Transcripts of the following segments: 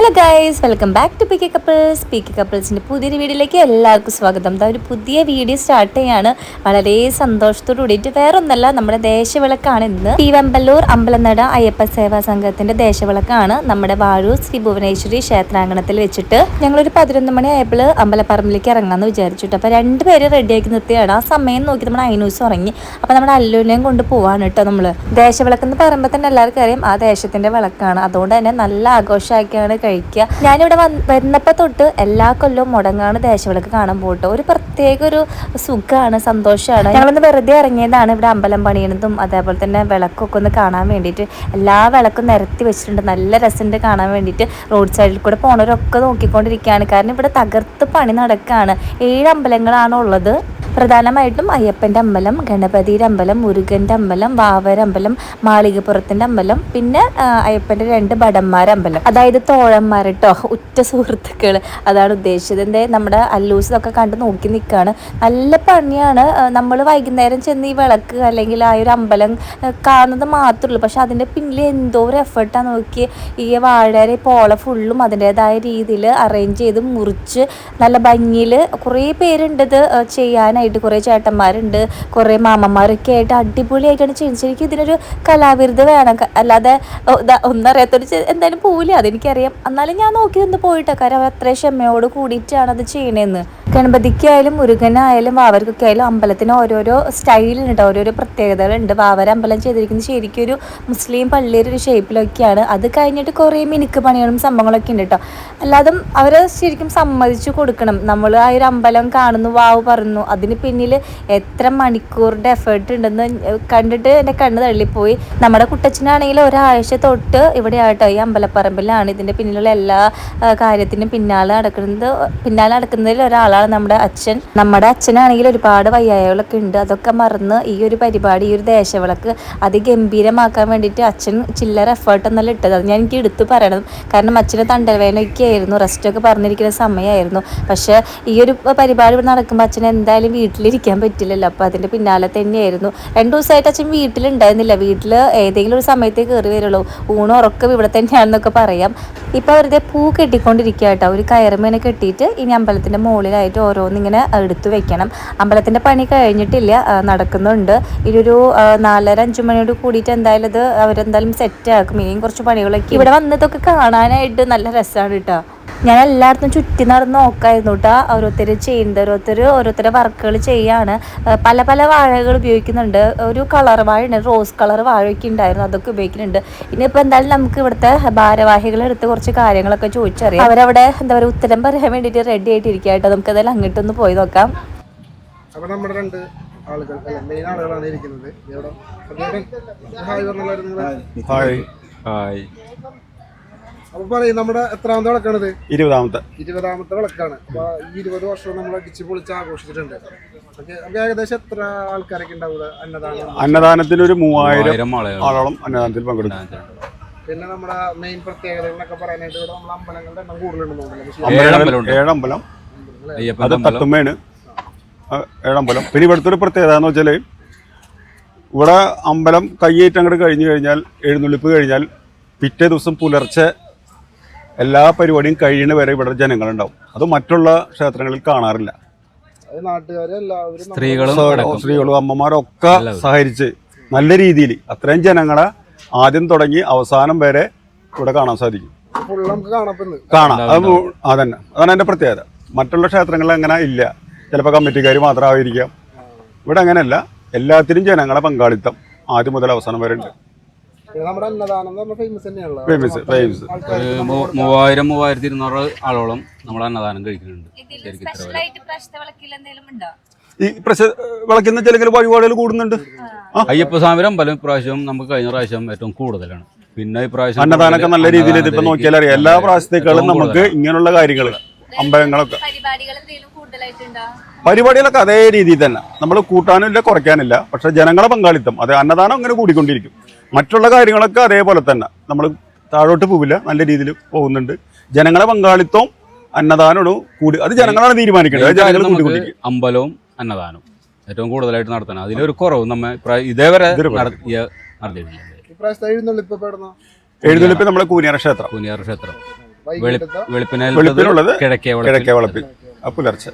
Hello guys welcome back to P K couples P K കപ്പിൾസിന്റെ പുതിയൊരു വീഡിയോയിലേക്ക് എല്ലാവർക്കും സ്വാഗതം. ദാ ഒരു പുതിയ വീഡിയോ സ്റ്റാർട്ട് ചെയ്യാണ്. വളരെ സന്തോഷത്തോടു കൂടിയിട്ട് വേറെ ഒന്നല്ല നമ്മുടെ ദേശവിളക്കാണ് ഇന്ന്. തിരുവമ്പല്ലൂർ അമ്പലനട അയ്യപ്പ സേവാ സംഘത്തിന്റെ ദേശവിളക്കാണ് നമ്മുടെ വാഴൂർ ശ്രീ ഭുവനേശ്വരി ക്ഷേത്രാങ്കണത്തിൽ വെച്ചിട്ട് ഞങ്ങളൊരു പതിനൊന്ന് മണി ആയപ്പോൾ അമ്പലപ്പറമ്പിലേക്ക് ഇറങ്ങാമെന്ന് വിചാരിച്ചിട്ട്. അപ്പോൾ രണ്ടുപേര് റെഡിയാക്കി നിർത്തിയാണ്. ആ സമയം നോക്കി നമ്മുടെ അയിനൂസ് ഉറങ്ങി. അപ്പോൾ നമ്മുടെ അല്ലുവിനെയും കൊണ്ട് പോവാണ് കേട്ടോ നമ്മൾ ദേശവിളക്കെന്ന് പറയുമ്പോൾ തന്നെ എല്ലാവർക്കും അറിയാം ആ ദേശത്തിന്റെ വിളക്കാണ്. അതുകൊണ്ട് തന്നെ നല്ല ആഘോഷമാക്കിയാണ് കഴിക്കുക. ഞാനിവിടെ വന്ന് വരുന്നപ്പോൾ തൊട്ട് എല്ലാ കൊല്ലവും മുടങ്ങാണ് ദേശവിളക്ക് കാണാൻ പോട്ടോ ഒരു പ്രത്യേക ഒരു സുഖമാണ് സന്തോഷമാണ് ഞങ്ങളൊന്ന് വെറുതെ ഇറങ്ങിയതാണ് ഇവിടെ അമ്പലം പണിയണതും അതേപോലെ തന്നെ വിളക്കൊക്കെ ഒന്ന് കാണാൻ വേണ്ടിയിട്ട്. എല്ലാ വിളക്കും നിരത്തി വെച്ചിട്ടുണ്ട്. നല്ല രസമുണ്ട് കാണാൻ വേണ്ടിയിട്ട്. റോഡ് സൈഡിൽ കൂടെ പോണവരൊക്കെ നോക്കിക്കൊണ്ടിരിക്കുകയാണ്. കാരണം ഇവിടെ തകർത്ത് പണി നടക്കുകയാണ്. ഏഴ് അമ്പലങ്ങളാണ് ഉള്ളത്. പ്രധാനമായിട്ടും അയ്യപ്പന്റെ അമ്പലം ഗണപതിയുടെ അമ്പലം മുരുകന്റെ അമ്പലം വാവരമ്പലം മാളികപ്പുറത്തിന്റെ അമ്പലം പിന്നെ അയ്യപ്പന്റെ രണ്ട് ഭടന്മാരമ്പലം അതായത് തോഴന്മാർ കേട്ടോ ഉറ്റ സുഹൃത്തുക്കൾ അതാണ് ഉദ്ദേശിച്ചത്. എന്തേ നമ്മുടെ അല്ലൂസിതൊക്കെ കണ്ട് നോക്കി നിൽക്കുകയാണ് നല്ല പണിയാണ്. നമ്മൾ വൈകുന്നേരം ചെന്ന് ഈ വിളക്ക് അല്ലെങ്കിൽ ആ ഒരു അമ്പലം കാണുന്നത് മാത്രമേ ഉള്ളൂ. പക്ഷെ അതിന്റെ പിന്നിൽ എന്തോ ഒരു എഫേർട്ടാണ് നോക്കി ഈ വാഴരെ പോള ഫുള്ളും അതിന്റേതായ രീതിയിൽ അറേഞ്ച് ചെയ്ത് മുറിച്ച് നല്ല ഭംഗിയിൽ കുറേ പേരുണ്ടത് ചെയ്യാനായി ചെയ്യാനായിട്ട് കുറേ ചേട്ടന്മാരുണ്ട് കുറേ മാമന്മാരൊക്കെ ആയിട്ട് അടിപൊളിയായിട്ടാണ് ചെയ്യുന്നത് ശരിക്കും ഇതിനൊരു കലാവിരുദ്ധ വേണം. അല്ലാതെ ഒന്നറിയാത്തൊരു എന്തായാലും പോവില്ല. അതെനിക്കറിയാം. എന്നാലും ഞാൻ നോക്കി നിന്ന് പോയിട്ടോ. കാരണം അവർ അത്രയും ക്ഷമയോട് കൂടിയിട്ടാണ് അത് ചെയ്യണേന്ന്. ഗണപതിക്കായാലും മുരുകനായാലും വാവർക്കൊക്കെ ആയാലും അമ്പലത്തിന് ഓരോരോ സ്റ്റൈലുണ്ട് ഓരോരോ പ്രത്യേകതകളുണ്ട്. വാവര അമ്പലം ചെയ്തിരിക്കുന്നത് ശരിക്കും ഒരു മുസ്ലിം പള്ളിയുടെ ഒരു ഷേപ്പിലൊക്കെയാണ്. അത് കഴിഞ്ഞിട്ട് കുറേ മിനുക്ക് പണികളും സംഭവങ്ങളൊക്കെ ഉണ്ട് കേട്ടോ അല്ലാതെ അവർ ശരിക്കും സമ്മതിച്ചു കൊടുക്കണം. നമ്മൾ ആ ഒരു അമ്പലം കാണുന്നു വാവ് പറഞ്ഞു അതിന് പിന്നിൽ എത്ര മണിക്കൂറിന്റെ എഫേർട്ട് ഉണ്ടെന്ന് കണ്ടിട്ട് എന്റെ കണ്ണ് തള്ളിപ്പോയി. നമ്മുടെ കുട്ടച്ചനാണെങ്കിൽ ഒരാഴ്ച തൊട്ട് ഇവിടെ ആയിട്ടോ ഈ അമ്പലപ്പറമ്പിലാണ്. ഇതിന്റെ പിന്നിലുള്ള എല്ലാ കാര്യത്തിനും പിന്നാലെ നടക്കുന്നത് പിന്നാലെ നടക്കുന്നതിൽ ഒരാളാണ്. നമ്മുടെ അച്ഛൻ നമ്മുടെ അച്ഛനാണെങ്കിൽ ഒരുപാട് വയ്യായകളൊക്കെ ഉണ്ട്. അതൊക്കെ മറന്ന് ഈ ഒരു പരിപാടി ഈ ഒരു ദേശവിളക്ക് അതിഗംഭീരമാക്കാൻ വേണ്ടിയിട്ട് അച്ഛൻ ചില്ലറ എഫേർട്ട് എന്നല്ല ഇട്ടത്. അത് ഞാൻ എനിക്ക് എടുത്തു പറയണം. കാരണം അച്ഛന് തണ്ടൽവേനൊക്കെ ആയിരുന്നു റെസ്റ്റൊക്കെ പറഞ്ഞിരിക്കുന്ന സമയമായിരുന്നു പക്ഷേ ഈ ഒരു പരിപാടി ഇവിടെ നടക്കുമ്പോൾ അച്ഛൻ എന്തായാലും വീട്ടിലിരിക്കാൻ പറ്റില്ലല്ലോ. അപ്പോൾ അതിന്റെ പിന്നാലെ തന്നെയായിരുന്നു. രണ്ട് ദിവസമായിട്ട് അച്ഛൻ വീട്ടിലുണ്ടായിരുന്നില്ല. വീട്ടിൽ ഏതെങ്കിലും ഒരു സമയത്തേ കയറി വരുള്ളൂ. ഊണും ഉറക്കം ഇവിടെ തന്നെയാണെന്നൊക്കെ പറയാം. ഇപ്പോൾ വെറുതെ പൂ കെട്ടിക്കൊണ്ടിരിക്കുക കേട്ടോ. ഒരു കയറുമേനെ കെട്ടിയിട്ട് ഇനി അമ്പലത്തിന്റെ മുകളിലായിട്ട് ഓരോന്നിങ്ങനെ എടുത്തു വെക്കണം. അമ്പലത്തിന്റെ പണി കഴിഞ്ഞിട്ടില്ല നടക്കുന്നുണ്ട്. ഇതൊരു നാലര അഞ്ചു മണിയോട് കൂടിയിട്ട് എന്തായാലും ഇത് അവരെന്തായാലും സെറ്റ് ആക്കും. ഇനിയും കുറച്ച് പണികളൊക്കെ ഇവിടെ വന്നതൊക്കെ കാണാനായിട്ട് നല്ല രസമാണ് കേട്ടോ. ഞാൻ എല്ലായിടത്തും ചുറ്റി നടന്ന് നോക്കായിരുന്നു കേട്ടോ ഓരോരുത്തർ ചെയ്യുന്നത് ഓരോരുത്തർ ഓരോരുത്തരുടെ വർക്കുകൾ ചെയ്യാണ്. പല പല വാഴകൾ ഉപയോഗിക്കുന്നുണ്ട്. ഒരു കളർ വാഴ ഉണ്ട് റോസ് കളർ വാഴയൊക്കെ ഉണ്ടായിരുന്നു അതൊക്കെ ഉപയോഗിക്കുന്നുണ്ട്. ഇനിയിപ്പോൾ എന്തായാലും നമുക്ക് ഇവിടുത്തെ ഭാരവാഹികളെ അടുത്ത് കുറച്ച് കാര്യങ്ങളൊക്കെ ചോദിച്ചറിയാം. അവരവിടെ എന്താ പറയുക ഉത്തരം പറയാൻ വേണ്ടിയിട്ട് റെഡി ആയിട്ടിരിക്കുക കേട്ടോ നമുക്ക് എന്തായാലും അങ്ങോട്ടൊന്ന് പോയി നോക്കാം. അപ്പോൾ നമ്മുടെ രണ്ട് ആളുകൾ അല്ല മെയിൻ ആളുകളാണ് ഇരിക്കുന്നത്. ഹായ് ഹായ് ഹായ് അപ്പൊ പറയും നമ്മുടെ എത്രാമത്തെ വിളക്കാണിത്? ഇരുപതാമത്തെ. ഇരുപതാമത്തെ വിളക്കാണ്. അപ്പൊ ഈ ഇരുപത് വർഷം നമ്മൾ അടിച്ചു പൊളിച്ച് ആഘോഷിച്ചിട്ടുണ്ട്. നമുക്ക് ഏകദേശം എത്ര ആൾക്കാരൊക്കെ ഉണ്ടാവുക? അന്നദാനം. അന്നദാനത്തിൽ ഒരു മൂവായിരം ആളോളം അന്നദാനത്തിൽ പങ്കെടുക്കും. പിന്നെ നമ്മുടെ മെയിൻ പ്രത്യേകതകളൊക്കെ പറയാനായിട്ട് ഇവിടെ നമ്മളെ അമ്പലങ്ങളുടെ എണ്ണം കൂടുതലുണ്ടെന്ന് തോന്നുന്നു. പക്ഷേ ഏഴമ്പലമുണ്ട്. ഏഴമ്പലം. അത് തത്തുമ്മയാണ് ഏഴമ്പലം. പിന്നെ ഇവിടുത്തെ ഒരു പ്രത്യേകത എന്ന് വെച്ചാൽ ഇവിടെ അമ്പലം കയ്യേറ്റം അങ്ങോട്ട് കഴിഞ്ഞു കഴിഞ്ഞാൽ എഴുന്നള്ളിപ്പ് കഴിഞ്ഞാൽ പിറ്റേ ദിവസം പുലർച്ചെ എല്ലാ പരിപാടിയും കഴിയുന്ന വരെ ഇവിടെ ജനങ്ങളുണ്ടാവും. അത് മറ്റുള്ള ക്ഷേത്രങ്ങളിൽ കാണാറില്ല. സ്ത്രീകളും. സ്ത്രീകളും അമ്മമാരും ഒക്കെ സഹകരിച്ച് നല്ല രീതിയിൽ അത്രയും ജനങ്ങളെ ആദ്യം തുടങ്ങി അവസാനം വരെ ഇവിടെ കാണാൻ സാധിക്കും. കാണാം അത് അതന്നെ. അതാണ് എന്റെ പ്രത്യേകത. മറ്റുള്ള ക്ഷേത്രങ്ങളിൽ അങ്ങനെ ഇല്ല. ചിലപ്പോൾ കമ്മിറ്റിക്കാർ മാത്രമായിരിക്കാം. ഇവിടെ അങ്ങനെയല്ല. എല്ലാത്തിനും ജനങ്ങളെ പങ്കാളിത്തം ആദ്യം മുതൽ അവസാനം വരെ ഉണ്ട്. നമ്മുടെ അന്നദാനം ഫേമസ് തന്നെയാണല്ലോ. ഫേമസ് ഫേമസ് മൂവായിരം മൂവായിരത്തി ഇരുന്നൂറ് ആളോളം നമ്മൾ അന്നദാനം കഴിക്കുന്നുണ്ട്. ശരിക്കും ഇത്ര വരെ ഈ പ്രശ വിളക്കുന്ന ചില വഴിപാടുകൾ കൂടുന്നുണ്ട്? അയ്യപ്പ സ്വാമിയുടെ അമ്പലം ഇപ്രാവശ്യം നമുക്ക് കഴിഞ്ഞ പ്രാവശ്യം ഏറ്റവും കൂടുതലാണ്. പിന്നെ ഇപ്രാവശ്യം അന്നദാനമൊക്കെ നല്ല രീതിയിൽ ഇതിപ്പോ നോക്കിയാൽ അറിയാം എല്ലാ പ്രാവശ്യത്തേക്കാളും നമുക്ക് ഇങ്ങനെയുള്ള കാര്യങ്ങൾ അമ്പലങ്ങളൊക്കെ. പരിപാടികളൊക്കെ അതേ രീതിയിൽ തന്നെ. നമ്മൾ കൂട്ടാനും ഇല്ല കുറയ്ക്കാനില്ല പക്ഷെ ജനങ്ങളെ പങ്കാളിത്തം അത് അന്നദാനം അങ്ങനെ കൂടിക്കൊണ്ടിരിക്കും. മറ്റുള്ള കാര്യങ്ങളൊക്കെ അതേപോലെ തന്നെ. നമ്മൾ താഴോട്ട് പോവില്ല നല്ല രീതിയിൽ പോകുന്നുണ്ട്. ജനങ്ങളെ പങ്കാളിത്തവും അന്നദാനവും കൂടി അത് ജനങ്ങളാണ് തീരുമാനിക്കേണ്ടത്. അമ്പലവും അന്നദാനവും ഏറ്റവും കൂടുതലായിട്ട് നടത്തണം. അതിലൊരു കുറവ് നമ്മ ഇതേവരെ ഇതുവരെ നടത്തിയ നടത്തിയിട്ടില്ല. എഴുന്നള്ളിപ്പ് നമ്മളെ കൂനിയറ ക്ഷേത്രം. കൂനിയാർ ക്ഷേത്രം. വെളുപ്പിനുള്ളത് കിഴക്കേ വളപ്പിൽ. പുലർച്ചെ.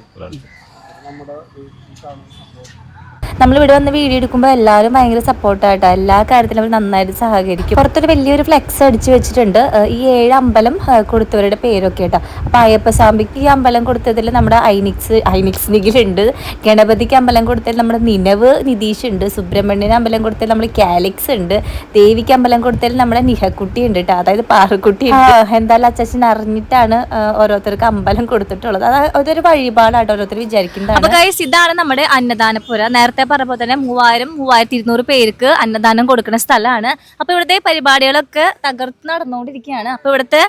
നമ്മുടെ ഇവിടെ വന്ന് വീഡിയോ എടുക്കുമ്പോൾ എല്ലാവരും ഭയങ്കര സപ്പോർട്ടായിട്ടോ എല്ലാ കാര്യത്തിലും അവർ നന്നായിട്ട് സഹകരിക്കും. പുറത്തൊരു വലിയൊരു ഫ്ലെക്സ് അടിച്ച് വെച്ചിട്ടുണ്ട്. ഈ ഏഴ് അമ്പലം കൊടുത്തവരുടെ പേരൊക്കെ കേട്ടോ. അപ്പോൾ അയ്യപ്പസ്വാമിക്ക് ഈ അമ്പലം കൊടുത്തതിൽ നമ്മുടെ ഐനിക്സ് ഐനിക്സ് നിഖിലുണ്ട് ഗണപതിക്ക് അമ്പലം കൊടുത്തതിൽ നമ്മുടെ നിനവ് നിതീഷ് ഉണ്ട് സുബ്രഹ്മണ്യന് അമ്പലം കൊടുത്തതിൽ നമ്മൾ കാലിക്സ് ഉണ്ട്. ദേവിക്ക് അമ്പലം കൊടുത്തതിൽ നമ്മുടെ നിഹക്കുട്ടി ഉണ്ട് കേട്ടോ അതായത് പാറക്കുട്ടി എന്തായാലും അച്ചാച്ചൻ അറിഞ്ഞിട്ടാണ് ഓരോരുത്തർക്ക് അമ്പലം കൊടുത്തിട്ടുള്ളത്. അത് അതൊരു വഴിപാടാട്ടോ ഓരോരുത്തർ വിചാരിക്കുന്നത് ഇതാണ് നമ്മുടെ അന്നദാനപുര നേരത്തെ പറഞ്ഞ പോലെ തന്നെ മൂവായിരം മൂവായിരത്തി ഇരുന്നൂറ് പേർക്ക് അന്നദാനം കൊടുക്കുന്ന സ്ഥലമാണ്. അപ്പൊ ഇവിടുത്തെ പരിപാടികളൊക്കെ തകർത്ത് നടന്നുകൊണ്ടിരിക്കുകയാണ്. അപ്പൊ ഇവിടുത്തെ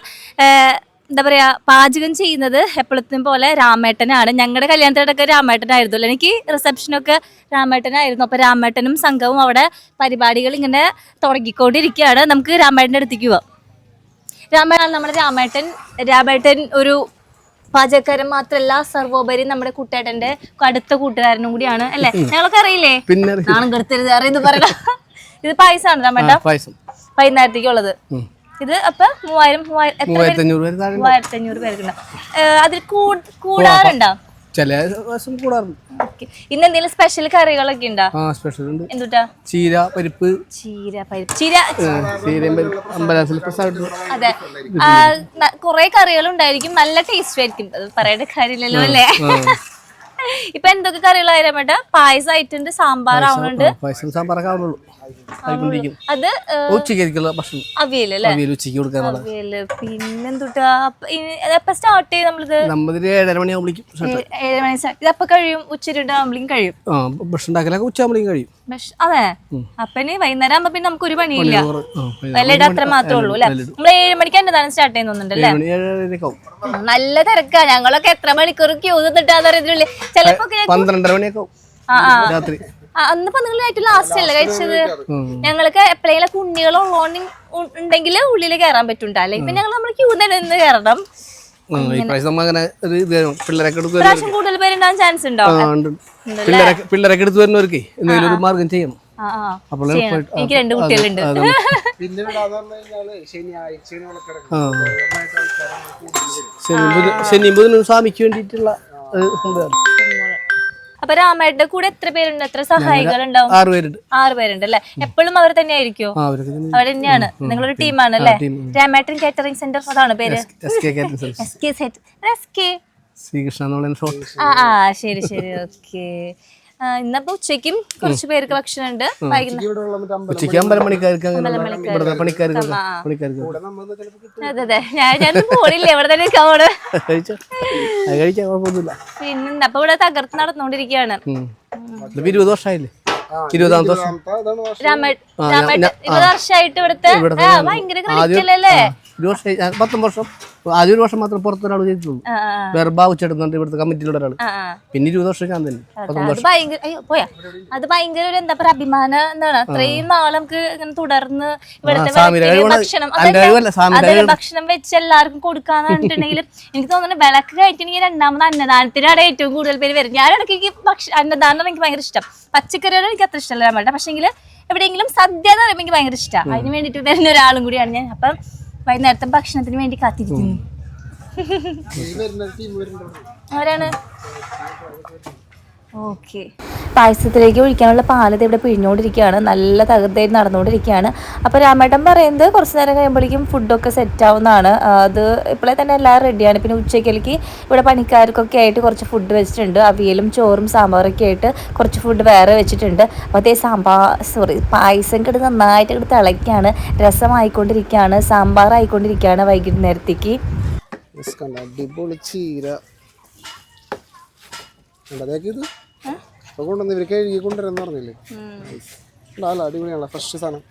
എന്താ പറയാ പാചകം ചെയ്യുന്നത് എപ്പോഴത്തും പോലെ രാമേട്ടനാണ്. ഞങ്ങളുടെ കല്യാണത്തിനൊക്കെ രാമേട്ടനായിരുന്നു. എനിക്ക് റിസപ്ഷനൊക്കെ രാമേട്ടനായിരുന്നു. അപ്പൊ രാമേട്ടനും സംഘവും അവിടെ പരിപാടികൾ ഇങ്ങനെ തുടങ്ങിക്കൊണ്ടിരിക്കുകയാണ്. നമുക്ക് രാമേട്ടന്റെ അടുത്തേക്ക് പോവാം. രാമേട്ടൻ നമ്മുടെ രാമേട്ടൻ രാമേട്ടൻ ഒരു പാചകക്കാരൻ മാത്രല്ല സർവോപരി നമ്മുടെ കുട്ടേട്ടന്റെ അടുത്ത കൂട്ടുകാരനും കൂടിയാണ് അല്ലെ? ഞങ്ങൾക്ക് അറിയില്ലേ? പിന്നെ നാണം കെടുത്തരുത് അറിയുന്നത് പറയണ ഇത് പായസമാണ് പായസം. വൈകുന്നേരത്തേക്കുള്ളത്. ഇത് അപ്പൊ മൂവായിരം? മൂവായിരത്തി അഞ്ഞൂറ് പേര്? താഴെ മൂവായിരത്തി അഞ്ഞൂറ് പേർക്കുണ്ട് അതിൽ കൂടാറുണ്ടോ? ചില ദിവസം കൂടാറുണ്ട്. ഇന്ന് എന്തെങ്കിലും സ്പെഷ്യൽ കറികളൊക്കെ ഉണ്ടോ? ആ സ്പെഷ്യൽ ഉണ്ട്. എന്തുട്ടാ? ചീര പരിപ്പ്. ചീര പരിപ്പ്. ചീര ചീരയും പരിപ്പ് അമ്പലത്തിൽ അതെ. കുറെ കറികൾ ഉണ്ടായിരിക്കും നല്ല ടേസ്റ്റ് ആയിരിക്കും. അത് പറയേണ്ട കാര്യമില്ലല്ലോ അല്ലേ? ഇപ്പൊ എന്തൊക്കെ കറികളായാലും വേണ്ട പായസം ആയിട്ടുണ്ട് സാമ്പാർ ആവുന്നുണ്ട് പായസം സാമ്പാർ ആവുന്നുള്ളൂ അത് ഉച്ചയ്ക്കായിരിക്കുള്ള ഭക്ഷണം. അവിയൽ അല്ലേ? അവിയൽ ഉച്ചയ്ക്ക് കൊടുക്കാനുള്ള അവിയൽ. പിന്നെന്തുട്ടാ? എപ്പ സ്റ്റാർട്ട് നമ്മളിത്. ഏഴര മണി ഇത് അപ്പൊ കഴിയും കഴിയും. ഭക്ഷണം ഉണ്ടാക്കലൊക്കെ കഴിയും. അതെ. അപ്പൊ ഇനി വൈകുന്നേരം ആകുമ്പോ പിന്നെ നമുക്ക് ഒരു പണിയില്ല അത്ര മാത്രമേ ഉള്ളൂ അല്ലെ? നമ്മൾ ഏഴ് മണിക്ക് സ്റ്റാർട്ട് ചെയ്യുന്നുണ്ടല്ലേ നല്ല തിരക്കാ. ഞങ്ങളൊക്കെ എത്ര മണിക്കൂർ ക്യൂ നിന്നിട്ടാന്ന് അറിയത്തില്ലേ ചിലപ്പോ പന്ത്രണ്ടര മണിയൊക്കെ ആ, ആ. രാത്രി. അന്നിപ്പോ നിങ്ങൾ ഏറ്റവും ലാസ്റ്റ് അല്ലേ കഴിച്ചത്. ഞങ്ങൾക്ക് എപ്പോഴെങ്കിലും ഉണ്ണികൾ ഉള്ളോണ്ട് ഉണ്ടെങ്കിൽ ഉള്ളിൽ കയറാൻ പറ്റുണ്ടോ അല്ലെങ്കിൽ പിന്നെ ഞങ്ങൾ നമ്മൾ ക്യൂ നിന്ന് കയറണം കൂടുതൽ പേരുണ്ടാവാൻ ചാൻസ് ഉണ്ടോ. പിള്ളേരൊക്കെ എടുത്ത് വരുന്നവർക്ക് എന്തെങ്കിലും ഒരു മാർഗം ചെയ്യണം ആ ആ. അപ്പോൾ എനിക്ക് രണ്ട് കുട്ടികളുണ്ട്. ശനി ബുധ ശനി ബുധനും സ്വാമിക്ക് വേണ്ടിയിട്ടുള്ള അപ്പൊ രാമേട്ടന്റെ കൂടെ എത്ര പേരുണ്ട്? എത്ര സഹായികൾ ഉണ്ടാവും ആറ് പേരുണ്ട്. ആറ് പേരുണ്ട് അല്ലെ? എപ്പോഴും അവർ തന്നെ ആയിരിക്കോ അവർ തന്നെയാണ്. നിങ്ങളൊരു ടീമാണ് അല്ലെ. രാമേട്ടൻ കാറ്ററിംഗ് സെന്റർ അതാണ് പേര്. എസ് കെ ശ്രീകൃഷ്ണ ശരി ശരി. ഓക്കെ. ഇന്നപ്പോ ഉച്ചയ്ക്കും കുറച്ച് പേർക്ക് ഭക്ഷണം ഉണ്ട് വൈകുന്നേരം ഇവിടെ ഉള്ള മറ്റേ അമ്പലം ഉച്ചയ്ക്ക് അമ്പലം പണിക്കാർക്ക് ഇവിടുത്തെ പണിക്കാർക്ക് പണിക്കാർക്ക്. അതെ അതെ. ഞാൻ ഞാൻ പോണില്ല. ഇവിടെ തന്നെ പിന്നെ അപ്പൊ ഇവിടെ തകർത്ത് നടന്നുകൊണ്ടിരിക്കുകയാണ്. ഇതിപ്പോ ഇരുപത് വർഷമായില്ലേ? ഇരുപതാമത്തെ വർഷം. ഇരുപത് വർഷമായിട്ട് ഇവിടുത്തെ ഭയങ്കര ഞാൻ പത്തൊമ്പത് വർഷം. ആദ്യം ഒരു വർഷം മാത്രം പുറത്തൊരാൾ ചെയ്തിട്ടുള്ളൂ. വേറെ ബാബുച്ചെടുന്നുണ്ട് ഇവിടുത്തെ കമ്മിറ്റിയിലുള്ള ഒരാൾ പിന്നെ ഇരുപത് വർഷം ഞാൻ തന്നെ. പത്തൊമ്പത് അത് ഭയങ്കര അത് ഒരു എന്താ പറയാ അഭിമാനം എന്താണ്? അത്രയും നാളെ നമുക്ക് ഇങ്ങനെ തുടർന്ന് ഇവിടുത്തെ ഭക്ഷണം വെച്ച് എല്ലാവർക്കും കൊടുക്കാന്ന് പറഞ്ഞിട്ടുണ്ടെങ്കിൽ എനിക്ക് തോന്നുന്നു വിളക്ക് കഴിക്കണമെങ്കിൽ രണ്ടാമത് അന്നദാനത്തിനാണ് ഏറ്റവും കൂടുതൽ പേര് വരും ഞാനിടയ്ക്ക് എനിക്ക് ഭക്ഷ അന്നദാനം എനിക്ക് ഭയങ്കര ഇഷ്ടം. പച്ചക്കറിയോട് എനിക്ക് അത്ര ഇഷ്ടമല്ല പക്ഷെങ്കിൽ എവിടെയെങ്കിലും സദ്യ എന്ന് പറയുമ്പോൾ എനിക്ക് ഭയങ്കര ഇഷ്ടമാണ് അതിന് വേണ്ടിയിട്ട് വരുന്ന ഒരാളും കൂടിയാണ് ഞാൻ. അപ്പം വൈകുന്നേരത്തെ ഭക്ഷണത്തിന് വേണ്ടി കാത്തിരിക്കുന്നു. ആരാണ്? ഓക്കെ. പായസത്തിലേക്ക് ഒഴിക്കാനുള്ള പാലത് ഇവിടെ പിഴിഞ്ഞുകൊണ്ടിരിക്കുകയാണ്. നല്ല തകർത്തായി നടന്നുകൊണ്ടിരിക്കുകയാണ്. അപ്പോൾ രാമേട്ടൻ പറയുന്നത് കുറച്ച് നേരം കഴിയുമ്പോഴേക്കും ഫുഡൊക്കെ സെറ്റ് ആവുന്നതാണ്. അത് ഇപ്പോഴേ തന്നെ എല്ലാം റെഡിയാണ് പിന്നെ ഉച്ചയ്ക്കലേക്ക് ഇവിടെ പണിക്കാർക്കൊക്കെ ആയിട്ട് കുറച്ച് ഫുഡ് വെച്ചിട്ടുണ്ട്. അവിയലും ചോറും സാമ്പാറൊക്കെ ആയിട്ട് കുറച്ച് ഫുഡ് വേറെ വെച്ചിട്ടുണ്ട്. അപ്പോൾ അതേ സാമ്പാർ സോറി പായസം കിട്ട് നന്നായിട്ട് ഇവിടെ തിളയ്ക്കുകയാണ് രസമായിക്കൊണ്ടിരിക്കുകയാണ്. സാമ്പാർ Yes, കണ്ട? അടിപൊളി ചീര. അതൊക്കെ ഇത് ഇപ്പൊ കൊണ്ടുവന്ന് ഇവർ കഴുകി കൊണ്ടുവരാന്ന് പറഞ്ഞില്ലേ? അല്ല അടിപൊളിയാണല്ലോ ഫ്രഷ് സാധനം.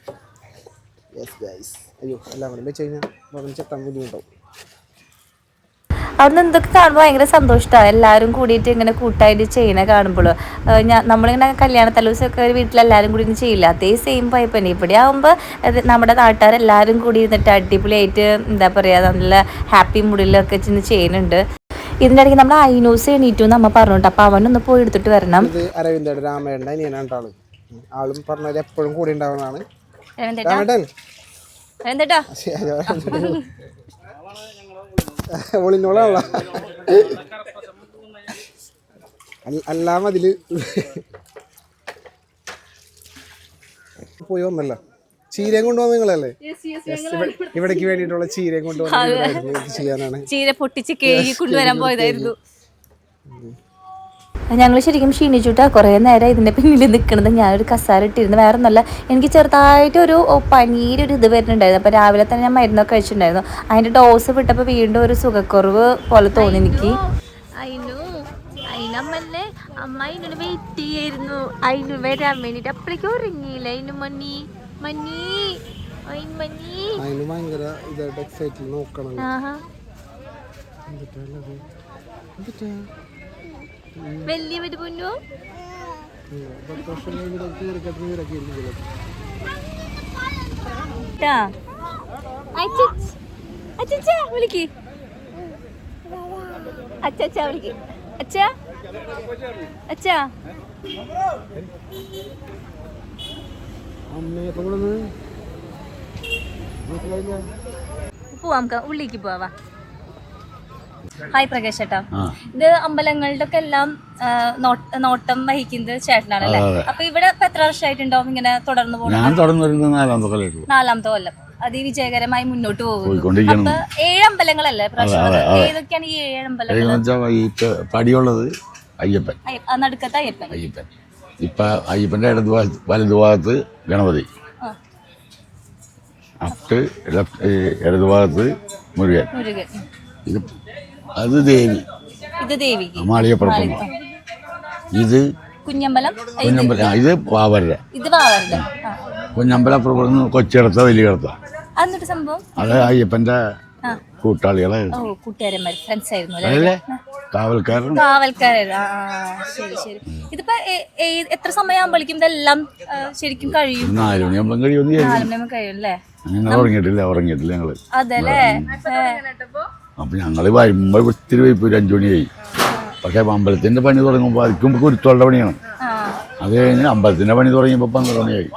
യെസ് ഗൈസ് അയ്യോ എല്ലാം കൂടെ വെച്ച് കഴിഞ്ഞാൽ പറഞ്ഞ് ചെത്താൻ ബുദ്ധിമുട്ടാവും. അവിടുന്ന് എന്തൊക്കെ കാണുമ്പോൾ ഭയങ്കര സന്തോഷമാണ് എല്ലാവരും കൂടിയിട്ട് ഇങ്ങനെ കൂട്ടായിട്ട് ചെയ്യണ കാണുമ്പോൾ ഞാൻ നമ്മളിങ്ങനെ കല്യാണ തലേദിവസമൊക്കെ ഒരു വീട്ടിലെല്ലാവരും കൂടി ഇങ്ങനെ ചെയ്യില്ല? അതേ സെയിം പൈപ്പ് തന്നെ. ഇവിടെ ആകുമ്പോൾ നമ്മുടെ നാട്ടുകാരെല്ലാവരും കൂടി ഇരുന്നിട്ട് അടിപൊളിയായിട്ട് എന്താ പറയുക നല്ല ഹാപ്പി മൂഡിലൊക്കെ ചെന്ന് ചെയ്യുന്നുണ്ട്. ഇതിന്റെ ഇടയ്ക്ക് നമ്മൾ ഐനൂസ് എണീറ്റു എന്ന് അമ്മ പറഞ്ഞിട്ട് അപ്പോൾ അവനൊന്ന് പോയി എടുത്തിട്ട് വരണം. അരവിന്ദയുടെ അനിയനാണ് ആൾ. പറഞ്ഞത് എപ്പോഴും കൂടി ഉണ്ടാവുന്നതാണ്. ഒളിനോളാണല്ലോ അല്ലാം അതിൽ പോയി വന്നല്ല. ചീരയും കൊണ്ടുവന്ന നിങ്ങളല്ലേ? ഇവിടേക്ക് വേണ്ടിയിട്ടുള്ള ചീരയും കൊണ്ടുവന്നാണ് ചെയ്യാനാണ്. ചീര പൊട്ടിച്ച് കേഴി കൊണ്ടുവരാൻ പോയതായിരുന്നു. ഞങ്ങൾ ശരിക്കും ക്ഷീണിച്ചിട്ടാ കുറേ നേരം ഇതിന്റെ പിന്നിൽ നിൽക്കണത് ഞാനൊരു കസാര ഇട്ടിരുന്നു. വേറെ ഒന്നല്ല എനിക്ക് ചെറുതായിട്ട് ഒരു പനീര് ഒരു ഇത് വരുന്നുണ്ടായിരുന്നു. അപ്പോൾ രാവിലെ തന്നെ ഞാൻ മരുന്നൊക്കെ കഴിച്ചിട്ടുണ്ടായിരുന്നു. അതിന്റെ ഡോസ് വിട്ടപ്പോൾ വീണ്ടും ഒരു സുഖക്കുറവ് പോലെ തോന്നി എനിക്ക്. അയിനു അയിനമ്മല്ലേ അമ്മ അതിനോട് വെയിറ്റ് ചെയ്യായിരുന്നു. അതിന് വരാൻ വേണ്ടിട്ട് അപ്പോഴേക്കും ഉറങ്ങിയില്ല. അതിന് മണി മണി മണി അതിന് ഭയങ്കര ഇതായിട്ട് എക്സൈറ്റിൽ നോക്കണം. വലിയ പൊന്നു. പത്ത് വർഷം കഴിഞ്ഞിട്ട് ഇവരൊക്കെ ഇരിക്കുന്നത് ട്ടാ. അച്ഛ വിളിക്ക്. അച്ഛ വിളിക്ക്. അച്ഛ. അച്ഛ. അമ്മയെ മനസ്സിലായില്ല പോവാം നമുക്ക് ഉള്ളിലേക്ക് പോവാ ഹായ് പ്രകാശ് ചേട്ടാ ഇത് അമ്പലങ്ങളുടെ ഒക്കെ എല്ലാം നോട്ടം വഹിക്കുന്നത് ചേട്ടനാണല്ലേ? അപ്പൊ ഇവിടെ ഇപ്പൊ എത്ര വർഷമായിട്ടുണ്ടാവും ഇങ്ങനെ തുടർന്ന് പോകുന്നത് ഞാൻ തുടർന്ന് വരുന്നത് നാലാമത്തെ കൊല്ലം. അതിവിജയകരമായി മുന്നോട്ട് പോകുന്നു. പോയിക്കൊണ്ടിരിക്കുന്നു അപ്പൊ ഏഴ് അമ്പലങ്ങളല്ലേ ഏതൊക്കെയാണ് ഈ ഏഴ് അമ്പലങ്ങൾ? പടിയുള്ളത് അയ്യപ്പൻ. നടുക്കത്തെ അയ്യപ്പൻ. അയ്യപ്പൻ. ഇപ്പൊ അയ്യപ്പന്റെ ഇടതുഭാഗത്ത് വലതുഭാഗത്ത് ഗണപതി. അപ്പ് അട്ട് ലെഫ്റ്റ് ഈ ഇടതുഭാഗത്ത് മുരുകൻ. ഇത് അത് ദേവി. ഇത് ദേവിക്ക് മാളികപ്പുറപ്പം ഇത് കുഞ്ഞമ്പലം? കുഞ്ഞമ്പലം. ഇത് വാവരുടെ. ഇത് വാവരുടെ. ആ. കുഞ്ഞമ്പലപ്പുറം കൊച്ചിടത്ത വലിയ കിടത്ത സംഭവം? അത് അയ്യപ്പന്റെ കൂട്ടാളികളെ കൂട്ടുകാരന്മാർ ഫ്രണ്ട്സ് ആയിരുന്നു അല്ലേ? കാവൽക്കാരൻ. കാവൽക്കാരായിരുന്നു ആ ആ, ശരി ശരി. ഇതിപ്പോ ഏ- ഏ- എത്ര സമയമാകുമ്പോഴേക്കും ഇതെല്ലാം ആ, ശരിക്കും കഴിയും? നാല് കഴിയുമെന്ന് മണിയാകുമ്പോൾ കഴിയും അല്ലേ? ഞങ്ങൾ ഉറങ്ങിയിട്ടില്ല ഉറങ്ങിയിട്ടില്ല ഞങ്ങൾ. അതല്ലേ? അപ്പൊ ഞങ്ങൾ വരുമ്പോ ഒത്തിരി വൈപ്പ് ഒരു അഞ്ചു മണിയായി പക്ഷെ അമ്പലത്തിന്റെ പണി തുടങ്ങുമ്പോൾ അതിക്കും കുരുത്തോളുടെ പണിയാണ്. അത് കഴിഞ്ഞ് അമ്പലത്തിന്റെ പണി തുടങ്ങിയപ്പോ പന്ത്രണ്ട് മണിയായി.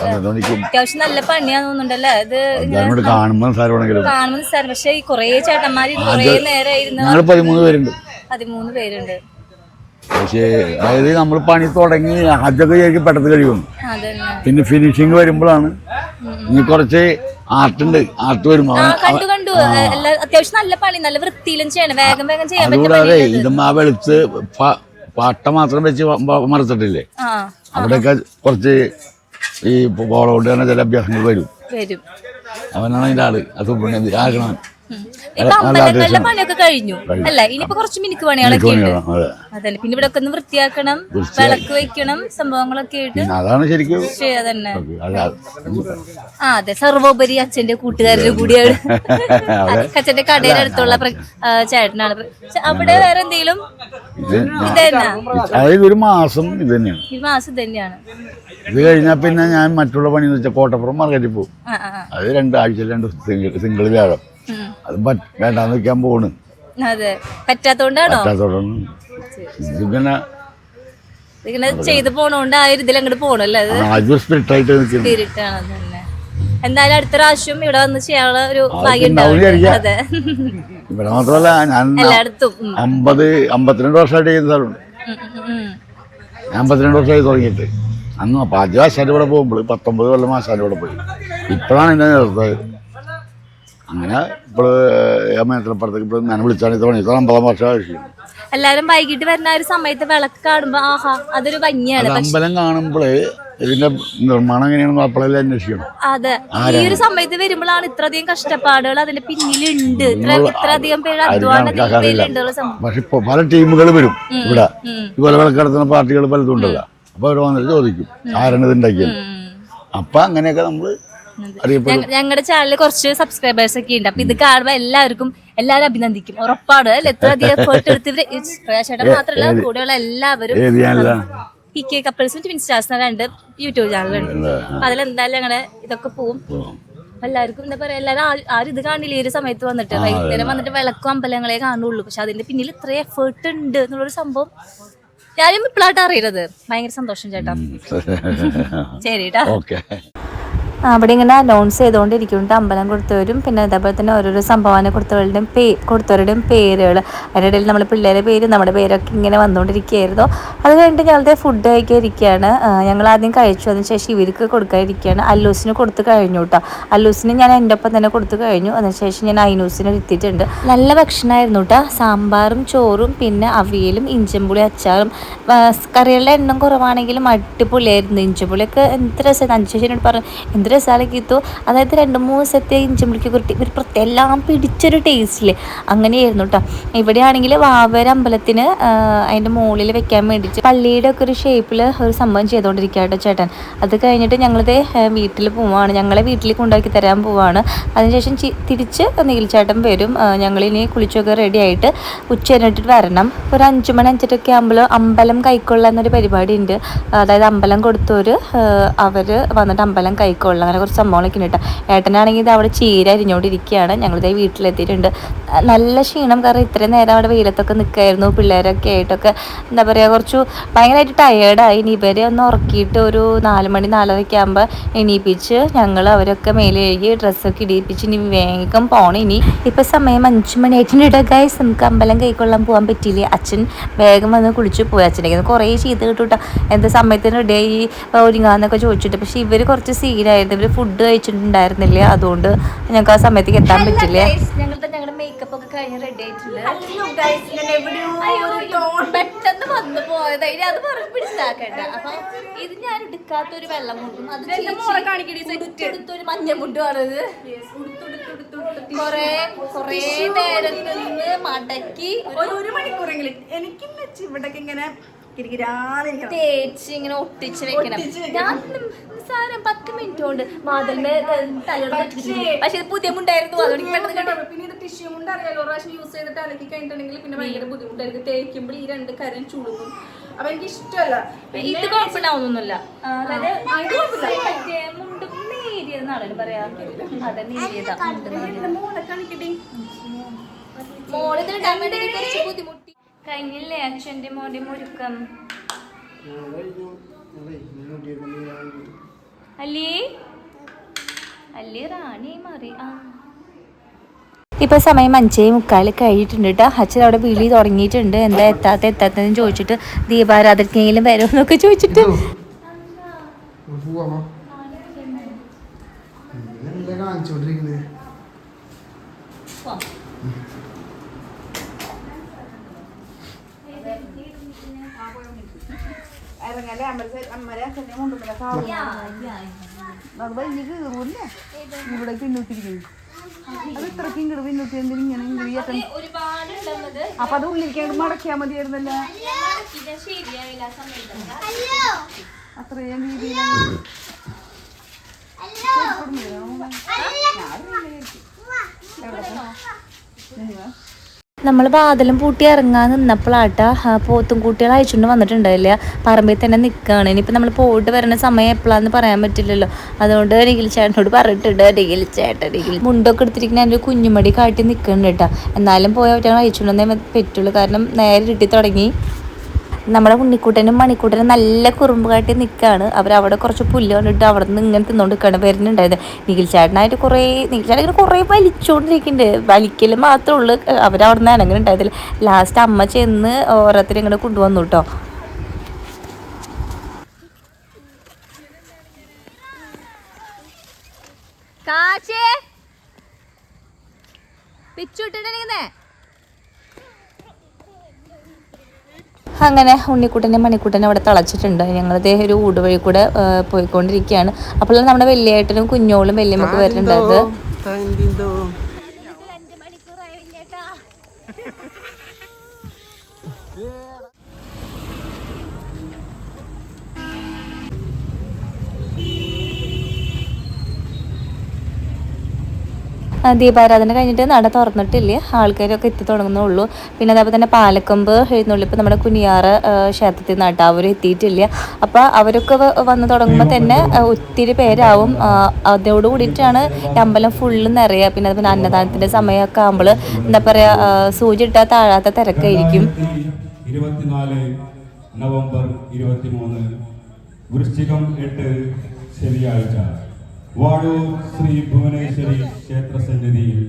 പന്ത്രണ്ട് മണിക്കും അത്യാവശ്യം നല്ല പണിയാന്ന് തോന്നുന്നുണ്ടല്ലേ? ഇത് കൂടെ കാണുമ്പോൾ സാരമാണെങ്കിലും കാണുമ്പോൾ നിസ്സാരം പക്ഷെ ഈ കുറേ ചേട്ടന്മാര് കുറേ നേരം ഇരുന്ന് ഞങ്ങൾ പതിമൂന്ന് പേരുണ്ട്. പതിമൂന്ന് പേരുണ്ട്. പക്ഷേ അതായത് നമ്മൾ പണി തുടങ്ങി ആദ്യമൊക്കെ ശരിക്കും പെട്ടെന്ന് കഴിയും. പിന്നെ ഫിനിഷിങ് വരുമ്പോഴാണ്. ഇനി കുറച്ച് ആർട്ടുണ്ട് ആർട്ട് എല്ലാ അത്യാവശ്യം നല്ല പണി. നല്ല വൃത്തിയിലും ചെയ്യണം. വേഗം വേഗം ചെയ്യാൻ അതുകൂടാതെ ഇതും? ആ വെളുത്ത് പട്ട മാത്രം വെച്ച് മറച്ചിട്ടില്ലേ? അവിടെയൊക്കെ കുറച്ച് ഈ ബോളോട്ട് തന്നെ ചില അഭ്യാസങ്ങൾ വരും. അവനാണ് അതിന്റെ ആൾ. അത് ആകണം. ഇപ്പൊ അമ്പലങ്ങളുടെ പണിയൊക്കെ കഴിഞ്ഞു. അല്ല ഇനിയിപ്പോ കുറച്ച് മിനിക്ക് പണികളൊക്കെ ഉണ്ട്. അതെ. അതന്നെ പിന്നെ ഇവിടെ ഒക്കെ ഒന്ന് വൃത്തിയാക്കണം വിളക്ക് വെക്കണം സംഭവങ്ങളൊക്കെ ആയിട്ട്. അതാണ് ശരിക്കും ശരി അതന്നെ. ആ അതെ സർവോപരി അച്ഛന്റെ കൂട്ടുകാരുടെ കൂടിയാണ്. അച്ഛന്റെ കടയുടെ അടുത്തുള്ള ചേട്ടനാണ്. അവിടെ വേറെ എന്തെങ്കിലും? അതായത് ഒരു മാസം ഇത് തന്നെയാണ്. ഈ മാസം തന്നെയാണ്. ഇത് കഴിഞ്ഞാൽ പിന്നെ ഞാൻ മറ്റുള്ള പണി എന്ന് വെച്ചാൽ കോട്ടപ്പുറം മാർക്കറ്റിൽ പോകും. അത് രണ്ടാഴ്ച രണ്ട് സിംഗിൾ സിംഗിൾ വ്യാഴം. അത് വേണ്ടാന്ന് വെക്കാൻ പോണ്. അതെ. പറ്റാത്തോണ്ടാണോ? ചെയ്ത് പോണോണ്ട് ആ ഒരു ഇതിൽ അങ്ങോട്ട് പോണല്ലേ സ്പിരിറ്റ് ആണ് തന്നെ എന്തായാലും അടുത്ത പ്രാവശ്യം ഇവിടെ വന്ന് ചെയ്യാനുള്ള ഒരു ഭാഗ്യം. അതെ. ഇവിടെ മാത്രമല്ല ഞാൻ എല്ലായിടത്തും. അമ്പത് അമ്പത്തിരണ്ട് വർഷമായിട്ട് ചെയ്യുന്ന സ്ഥലമുണ്ട്. അമ്പത്തിരണ്ട് വർഷമായി തുടങ്ങിയിട്ട്. അന്ന് ആദ്യം ആശാന്റെ ഇവിടെ പോകുമ്പോൾ പത്തൊമ്പത് കൊല്ലം ആശാന്റെ ഇവിടെ പോയി. ഇപ്പോഴാണ് എന്നെ നിർത്തത് അങ്ങനെ ഇപ്പോൾ ഏമയത്തിനപ്പുറത്തേക്ക് ഇപ്പോൾ ഞാൻ വിളിച്ചാണ് ഇത്തവണ ഇത്ര അമ്പതാം വർഷം എല്ലാവരും വൈകിട്ട് വരുന്ന ഒരു സമയത്ത് വിളക്ക് കാണുമ്പോ ആഹാ അതൊരു ഭംഗിയാണ്. അമ്പലം കാണുമ്പോൾ ഇതിന്റെ നിർമ്മാണം എങ്ങനെയാണെന്ന് അപ്പോഴല്ലേ അന്വേഷിക്കണം. അതെ. ഈ ഒരു സമയത്ത് വരുമ്പോഴാണ് ഇത്രയധികം കഷ്ടപ്പാടുകൾ അതിന്റെ പിന്നിലുണ്ട്. ഇത്രയധികം പേര് പക്ഷെ ഇപ്പൊ പല ടീമുകൾ വരും ഇവിടെ. ഇതുപോലെ വിളക്കെടുത്തുന്ന പാർട്ടികൾ പലതും ഉണ്ടല്ലോ. അപ്പൊ അവർ വന്നിട്ട് ചോദിക്കും ആരാണ് ഇത് ഉണ്ടാക്കിയത്? അപ്പൊ അങ്ങനെയൊക്കെ അറിയപ്പെടും ഞങ്ങളുടെ ചാനലിൽ കുറച്ച് സബ്സ്ക്രൈബേഴ്സ് ഒക്കെ ഉണ്ട് അപ്പൊ ഇത് കാണുമ്പോ എല്ലാവർക്കും എല്ലാവരും അഭിനന്ദിക്കും. ഉറപ്പാണ്. അല്ലെ? എത്ര അധികം എഫേർട്ട് എടുത്ത് ഇവർ മാത്രമല്ല കൂടെയുള്ള എല്ലാവരും പി കെ കപ്പിൾസും ട്വിൻ സ്റ്റാർസ് രണ്ട് യൂട്യൂബ് ചാനലുണ്ട് അപ്പൊ അതിലെന്തായാലും ഞങ്ങൾ ഇതൊക്കെ പോവും. എല്ലാവർക്കും എന്താ പറയാ എല്ലാവരും ആരും ഇത് കാണില്ല ഈ ഒരു സമയത്ത് വന്നിട്ട്. വൈകുന്നേരം വന്നിട്ട് വിളക്കും അമ്പലങ്ങളെ കാണുള്ളൂ. പക്ഷെ അതിന്റെ പിന്നിൽ ഇത്ര എഫേർട്ട് ഉണ്ട് എന്നുള്ളൊരു സംഭവം ഞാനും ഇപ്പോഴായിട്ട് അറിയുന്നത് ഭയങ്കര സന്തോഷം ചേട്ടാ. ശരി കേട്ടാ ഓക്കെ. അവിടെ ഇങ്ങനെ അനൗൺസ് ചെയ്തുകൊണ്ടിരിക്കുന്നുണ്ട്. അമ്പലം കൊടുത്തവരും പിന്നെ അതേപോലെ തന്നെ ഓരോരോ സംഭാവന കൊടുത്തവരുടെയും പേ കൊടുത്തവരുടെയും പേരുകൾ. ഇടയിൽ നമ്മുടെ പിള്ളേരുടെ പേര് നമ്മുടെ പേരൊക്കെ ഇങ്ങനെ വന്നുകൊണ്ടിരിക്കുകയായിരുന്നു. അത് കഴിഞ്ഞിട്ട് ഞങ്ങളുടെ ഫുഡ് കഴിക്കാൻ ഇരിക്കുകയാണ്. ഞങ്ങൾ ആദ്യം കഴിച്ചു. അതിന് ശേഷം ഇവർക്ക് കൊടുക്കാതിരിക്കുകയാണ് അല്ലൂസിന് കൊടുത്ത് കഴിഞ്ഞു കേട്ടോ. അല്ലൂസിന് ഞാൻ എന്റെ ഒപ്പം തന്നെ കൊടുത്തു കഴിഞ്ഞു. അതിനുശേഷം ഞാൻ അയിനൂസിന് എത്തിയിട്ടുണ്ട് നല്ല ഭക്ഷണമായിരുന്നു കേട്ടോ. സാമ്പാറും ചോറും പിന്നെ അവിയലും ഇഞ്ചമ്പുളി അച്ചാറും. കറികളുടെ എണ്ണം കുറവാണെങ്കിലും അടിപൊളിയായിരുന്നു. ഇഞ്ചമ്പുളിയൊക്കെ എന്ത് രസമായിരുന്നു. ശേഷം പറഞ്ഞു എന്ത് രസമാണ് കിത്തു അതായത് രണ്ട് മൂന്ന് ദിവസത്തെ ഇഞ്ചിമുളിക്ക് കുരുട്ടി ഒരു പ്രത്യേക എല്ലാം പിടിച്ചൊരു ടേസ്റ്റിൽ അങ്ങനെയായിരുന്നു കേട്ടോ ഇവിടെയാണെങ്കിൽ വാവര അമ്പലത്തിന് അതിന്റെ മുകളിൽ വെക്കാൻ വേണ്ടിയിട്ട് പള്ളിയുടെ ഒക്കെ ഒരു ഷേപ്പിൽ ഒരു സംഭവം ചെയ്തുകൊണ്ടിരിക്കുക കേട്ടോ ചേട്ടൻ. അത് കഴിഞ്ഞിട്ട് ഞങ്ങളിത് വീട്ടിൽ പോവാണ്. ഞങ്ങളെ വീട്ടിൽ കൊണ്ടാക്കി തരാൻ പോവാണ്. അതിനുശേഷം തിരിച്ച് നീൽച്ചേട്ടൻ വരും. ഞങ്ങളിനി കുളിച്ചൊക്കെ റെഡി ആയിട്ട് ഉച്ച കഴിഞ്ഞിട്ട് വരണം. ഒരു അഞ്ചു മണി അഞ്ചരൊക്കെ ആകുമ്പോൾ അമ്പലം കൈക്കൊള്ള എന്നൊരു പരിപാടി ഉണ്ട് അതായത് അമ്പലം കൊടുത്തവർ അവർ വന്നിട്ട് അമ്പലം കൈക്കൊള്ള അങ്ങനെ കുറച്ച് സംഭവങ്ങളൊക്കെ ഉണ്ട് കേട്ടോ. ഏട്ടനാണെങ്കിൽ ഇത് അവിടെ ചീര അരിഞ്ഞുകൊണ്ടിരിക്കുകയാണ് ഞങ്ങളിത് വീട്ടിലെത്തിയിട്ടുണ്ട്. നല്ല ക്ഷീണം. കാരണം ഇത്രയും നേരം അവിടെ വെയിലത്തൊക്കെ നിൽക്കായിരുന്നു പിള്ളേരൊക്കെ ആയിട്ടൊക്കെ എന്താ പറയുക കുറച്ച് ഭയങ്കരമായിട്ട് ടയേർഡായി ഇനി ഇവരെ ഒന്ന് ഉറക്കിയിട്ട് ഒരു നാല് മണി നാലരയൊക്കെ ആകുമ്പോൾ എണീപ്പിച്ച് ഞങ്ങൾ അവരൊക്കെ മേലെ കഴുകി ഡ്രസ്സൊക്കെ ഇടിയിപ്പിച്ച് ഇനി വേഗം പോകണം ഇനി. ഇപ്പം സമയം അഞ്ച് മണി ആയിട്ടുണ്ട് ഗൈസ് നമുക്ക് അമ്പലം കൈക്കൊള്ളാൻ പോകാൻ പറ്റില്ല അച്ഛൻ വേഗം വന്ന് കുളിച്ച് പോയി. അച്ഛനേക്ക് കുറേ ചീത്ത കിട്ടും എന്താ സമയത്തിന് ഇടയിൽ ഒരുങ്ങാന്നൊക്കെ ചോദിച്ചിട്ട്. പക്ഷേ ഇവർ കുറച്ച് സീനായിരുന്നു ഇവർ ഫുഡ് കഴിച്ചിട്ടുണ്ടായിരുന്നില്ല. അതുകൊണ്ട് ഞങ്ങൾക്ക് ആ സമയത്തേക്ക് എത്താൻ പറ്റില്ല. ഇത് ഞാൻ വെള്ളം മുണ്ടും മഞ്ഞ മുണ്ടുമാണത് കൊറേ കൊറേ നേരം നിന്ന് മടക്കി ഒരു ഒരു മണിക്കൂറെങ്കിലും. എനിക്ക് ഇങ്ങനെ തേച്ച് ഇങ്ങനെ ഒട്ടിച്ച് വെക്കണം. ഞാൻ സാരം പത്ത് മിനിറ്റ് കൊണ്ട് വാതിൽമേ പക്ഷെ ഇത് പുതിയ മുണ്ടായിരുന്നു അതുകൊണ്ട് പെട്ടെന്ന്. പിന്നെ ഇത് ടിഷ്യൂ മുണ്ട് അറിയാലോ? ഒരു പ്രാവശ്യം യൂസ് ചെയ്തിട്ട് അലക്കി കഴിഞ്ഞിട്ടുണ്ടെങ്കിൽ പിന്നെ ഭയങ്കര ബുദ്ധിമുട്ടായിരിക്കും. തേക്കുമ്പോൾ ഈ രണ്ട് കരം ചുളുങ്ങും അപ്പൊ എനിക്ക് ഇഷ്ടമല്ല. ഇത് കുഴപ്പമില്ലാവുന്നൊന്നുമില്ല അതായത് മുണ്ട് പറയാ. അതെ നേരിയതാ. മോളെ കാണിക്കട്ടെ? വേണ്ടി കുറച്ച് ബുദ്ധിമുട്ടി. കഴിഞ്ഞില്ലേ അച്ഛന്റെ മോന്റെ മുരുക്കം? അല്ലേ? അല്ലേ റാണി മാറി. ആ. ഇപ്പൊ സമയം അഞ്ചേ മുക്കാൽ കഴിഞ്ഞിട്ടുണ്ട് കേട്ടോ അച്ഛൻ അവിടെ വിളി തുടങ്ങിയിട്ടുണ്ട്. എന്താ എത്താത്ത എത്താത്തതെന്ന് ചോദിച്ചിട്ട് ദീപാരാധനക്കെങ്കിലും വരുമെന്നൊക്കെ ചോദിച്ചിട്ട് പോവാമോ എല്ലാം കാണിച്ചോണ്ടിരിക്കുന്നത് ഇറങ്ങല്ലേ അമ്മ അമ്മരെ അച്ഛനെ കൊണ്ടുവന്നില്ല അത് വലിയ കീറൂല്ലേ ഇവിടെ പിന്നോട്ടിരിക്കുന്നു. അത് ഇത്രയ്ക്ക് ഇങ്ങോട്ട് എന്തിനും ഇങ്ങനെ ഇങ്ങനെ അപ്പൊ അത് ഉള്ളിരിക്കാണ്ട് മടക്കിയാ മതിയായിരുന്നല്ലോ. അത്രയും രീതിയിൽ നമ്മൾ വാതിലും പൂട്ടി ഇറങ്ങാൻ നിന്നപ്പോഴാട്ടാ പോത്തും കുട്ടികൾ അയച്ചുകൊണ്ട് വന്നിട്ടുണ്ടായില്ല? പറമ്പിൽ തന്നെ നിൽക്കുകയാണ് ഇനിയിപ്പോൾ നമ്മൾ പോയിട്ട് വരുന്ന സമയം എപ്പോഴാന്ന് പറയാൻ പറ്റില്ലല്ലോ. അതുകൊണ്ട് നിഖിൽ ചേട്ടനോട് പറഞ്ഞിട്ടുണ്ട് നിഖിൽ ചേട്ടൻ നിഖിൽ. മുണ്ടൊക്കെ എടുത്തിരിക്കുന്ന എന്റെ കുഞ്ഞുമടി കാട്ടി നിൽക്കുന്നുണ്ട് കേട്ടോ. എന്നാലും പോയാൽ ഒറ്റ അയച്ചുകൊണ്ടേ പറ്റുള്ളൂ. കാരണം നേരെ കിട്ടി തുടങ്ങി. നമ്മുടെ ഉണ്ണിക്കൂട്ടനും മണിക്കൂട്ടനും നല്ല കുറുമ്പ് കാട്ടി നിൽക്കുകയാണ് അവിടെ കുറച്ച് പുല്ല് കണ്ടിട്ട് അവിടെ നിന്ന് ഇങ്ങനെ തിന്നുകൊണ്ട് നിൽക്കുകയാണ് വരുന്നുണ്ടായത്. നിഖിൽ ചേട്ടനായിട്ട് കുറേ നിഖിൽ ചേട്ടൻ ഇങ്ങനെ കുറേ വലിച്ചുകൊണ്ടിരിക്കുന്നുണ്ട് വലിക്കൽ മാത്രമേ ഉള്ളൂ. അവരവിടെ നിന്ന് അനങ്ങനെ ഉണ്ടായതില്ല ലാസ്റ്റ് അമ്മ ചെന്ന് ഓരോരുത്തരും ഇങ്ങനെ കൊണ്ടുവന്നു കേട്ടോ കാച്ചേ പിച്ചുട്ടിട്ടേ അങ്ങനെ ഉണ്ണിക്കുട്ടനെ മണിക്കുട്ടനെ അവിടെ തളച്ചിട്ടുണ്ട്. ഞങ്ങളിതേ ഒരു ഊട് വഴി കൂടെ പോയിക്കൊണ്ടിരിക്കുകയാണ്. അപ്പോൾ നമ്മുടെ വലിയേട്ടനും കുഞ്ഞോളും വലിയമ്മക്ക് വരുന്നുണ്ടായത്. ദീപാരാധന കഴിഞ്ഞിട്ട് നട തുറന്നിട്ടില്ല? ആൾക്കാരൊക്കെ എത്തി തുടങ്ങുന്നുള്ളൂ. പിന്നെ അതേപോലെ തന്നെ പാലക്കൊമ്പ് എഴുന്നള്ളിപ്പോൾ നമ്മുടെ കുനിയാറ് ക്ഷേത്രത്തിൽ നിന്നാട്ടോ അവർ എത്തിയിട്ടില്ല. അപ്പോൾ അവരൊക്കെ വന്ന് തുടങ്ങുമ്പോൾ തന്നെ ഒത്തിരി പേരാവും. അതോട് കൂടിയിട്ടാണ് ഈ അമ്പലം ഫുള്ള് നിറയുക പിന്നെ അതുപോലെ അന്നദാനത്തിന്റെ സമയമൊക്കെ ആകുമ്പോൾ എന്താ പറയുക സൂചി ഇട്ടാൽ താഴാത്ത തിരക്കായിരിക്കും. നവംബർ ഇരുപത്തിമൂന്ന്. വൃശ്ചികം എട്ട് ശനിയാഴ്ച. വാഴൂർ ശ്രീ ഭുവനേശ്വരി ക്ഷേത്ര സന്നിധിയിൽ